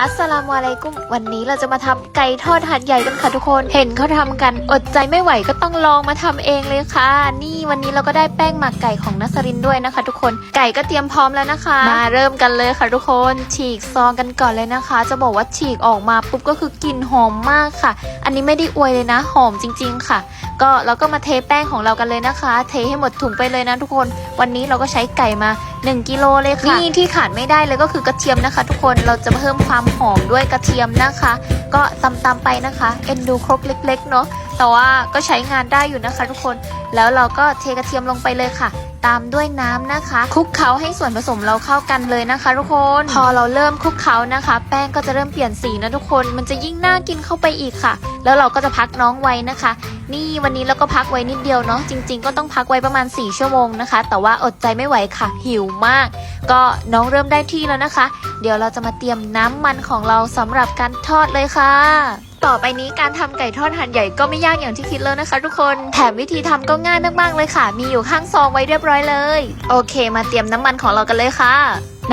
อัสสลามุอะลัยกุมวันนี้เราจะมาทำไก่ทอดหัดใหญ่กันค่ะทุกคน เห็นเขาทำกันอดใจไม่ไหวก็ต้องลองมาทำเองเลยค่ะ นี่วันนี้เราก็ได้แป้งหมักไก่ของนัสรินด้วยนะคะ ทุกคนไก่ก็เตรียมพร้อมแล้วนะคะ มาเริ่มกันเลยค่ะทุกคน ฉีกซองกันก่อนเลยนะคะ จะบอกว่าฉีกออกมาปุ๊บก็คือกลิ่นหอมมากค่ะ อันนี้ไม่ได้อวยเลยนะ หอมจริง ๆ ค่ะ ก็เราก็มาเทแป้งของเรากันเลยนะคะ เทให้หมดถุงไปเลยนะทุกคน วันนี้เราก็ใช้ไก่มา 1 กิโลเลยค่ะนี่ที่ขาดไม่ได้เลยก็คือกระเทียมนะคะ ทุกคนเราจะเพิ่มความหอมด้วยกระเทียมนะคะ ก็ตำๆไปนะคะเอ็นดูครกเล็ก ๆ เนาะแต่ว่าก็ใช้งานได้อยู่นะคะ ทุกคนแล้วเราก็เทกระเทียมลงไปเลยค่ะ ตามด้วยน้ำนะคะ คลุกเคล้าให้ส่วนผสมเราเข้ากันเลยนะคะทุกคน พอเราเริ่มคลุกเคล้านะคะ แป้งก็จะเริ่มเปลี่ยนสีนะทุกคน มันจะยิ่งน่ากินเข้าไปอีกค่ะ แล้วเราก็จะพักน้องไว้นะคะ นี่วันนี้เราก็พักไว้นิดเดียวเนาะจริง ๆ ก็ต้องพักไว้ประมาณ 4 ชั่วโมงนะคะ แต่ว่าอดใจไม่ไหวค่ะ หิวมาก ก็น้องเริ่มได้ที่แล้วนะคะ เดี๋ยวเราจะมาเตรียมน้ำมันของเราสำหรับการทอดเลยค่ะ ต่อไปนี้การทำไก่ทอดหั่นใหญ่ก็ไม่ยากอย่างที่คิดเลยนะคะ ทุกคน แถมวิธีทำก็ง่ายมากๆเลยค่ะ มีอยู่ข้างซองไว้เรียบร้อยเลย โอเค มาเตรียมน้ำมันของเรากันเลยค่ะ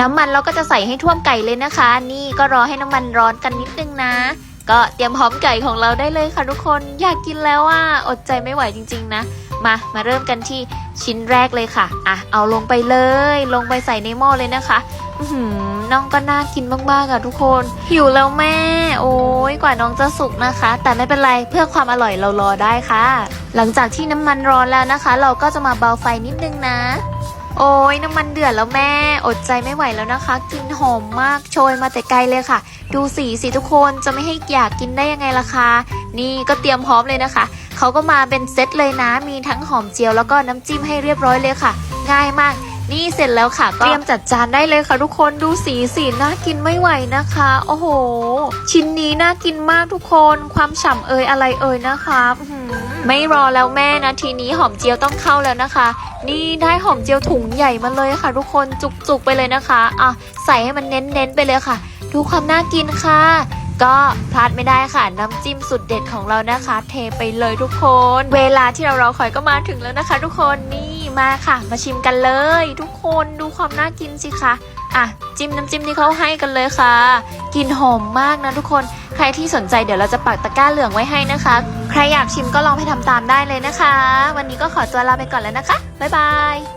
น้ำมันเราก็จะใส่ให้ท่วมไก่เลยนะคะ นี่ก็รอให้น้ำมันร้อนกันนิดนึงนะ ก็เตรียมพร้อมไก่ของเราได้เลยค่ะทุกคนอยากกินแล้วว่าอดใจไม่ไหวจริง ๆ นะ มามาเริ่มกันที่ชิ้นแรกเลยค่ะอะเอาลงไปเลย ลงไปใส่ในหม้อเลยนะคะหือน้องก็น่ากินมากๆอะทุกคนหิวแล้วแม่ โอ้ยกว่าน้องจะสุกนะคะ แต่ไม่เป็นไรเพื่อความอร่อยเรารอได้ค่ะ หลังจากที่น้ำมันร้อนแล้วนะคะ เราก็จะมาเบาไฟนิดนึงนะ โอ้ยน้ำมันเดือดแล้วแม่ อดใจไม่ไหวแล้วนะคะกินหอมมากโชยมาแต่ไกลเลยค่ะ ดูสีสิทุกคนจะไม่ให้อยากกินได้ยังไงล่ะคะนี่ก็เตรียมพร้อมเลยนะคะเขาก็มาเป็นเซตเลยนะมีทั้งหอมเจียวแล้วก็น้ำจิ้มให้เรียบร้อยเลยค่ะ ง่ายมาก นี่เสร็จแล้วค่ะก็เตรียมจัดจานได้เลยค่ะ ทุกคนดูสีสีน่ากินไม่ไหวนะคะ โอ้โห ชิ้นนี้น่ากินมากทุกคน ความฉ่ำเอยอะไรเอยนะคะอื้อหือไม่รอแล้วแม่นะทีนี้หอมเจียวต้องเข้าแล้วนะคะ นี่ได้หอมเจียวถุงใหญ่มาเลยค่ะ ทุกคนจุกๆไปเลยนะคะอะใส่ให้มันเน้นๆไปเลยค่ะ ดูความน่ากินค่ะ ก็พลาดไม่ได้ค่ะ น้ำจิ้มสุดเด็ดของเรานะคะ เทไปเลยทุกคน เวลาที่เรารอคอยก็มาถึงแล้วนะคะ ทุกคนนี่มาค่ะ มาชิมกันเลย ทุกคนดูความน่ากินสิคะอะจิ้มน้ำจิ้มที่เขาให้กันเลยค่ะกลินหอมมากนะทุกคนใครที่สนใจเดี๋ยวเราจะปักตะกร้าเหลืองไว้ให้นะคะ ใครอยากชิมก็ลองไปทำตามได้เลยนะคะ วันนี้ก็ขอตัวลาไปก่อนแล้วนะคะบ๊ายบาย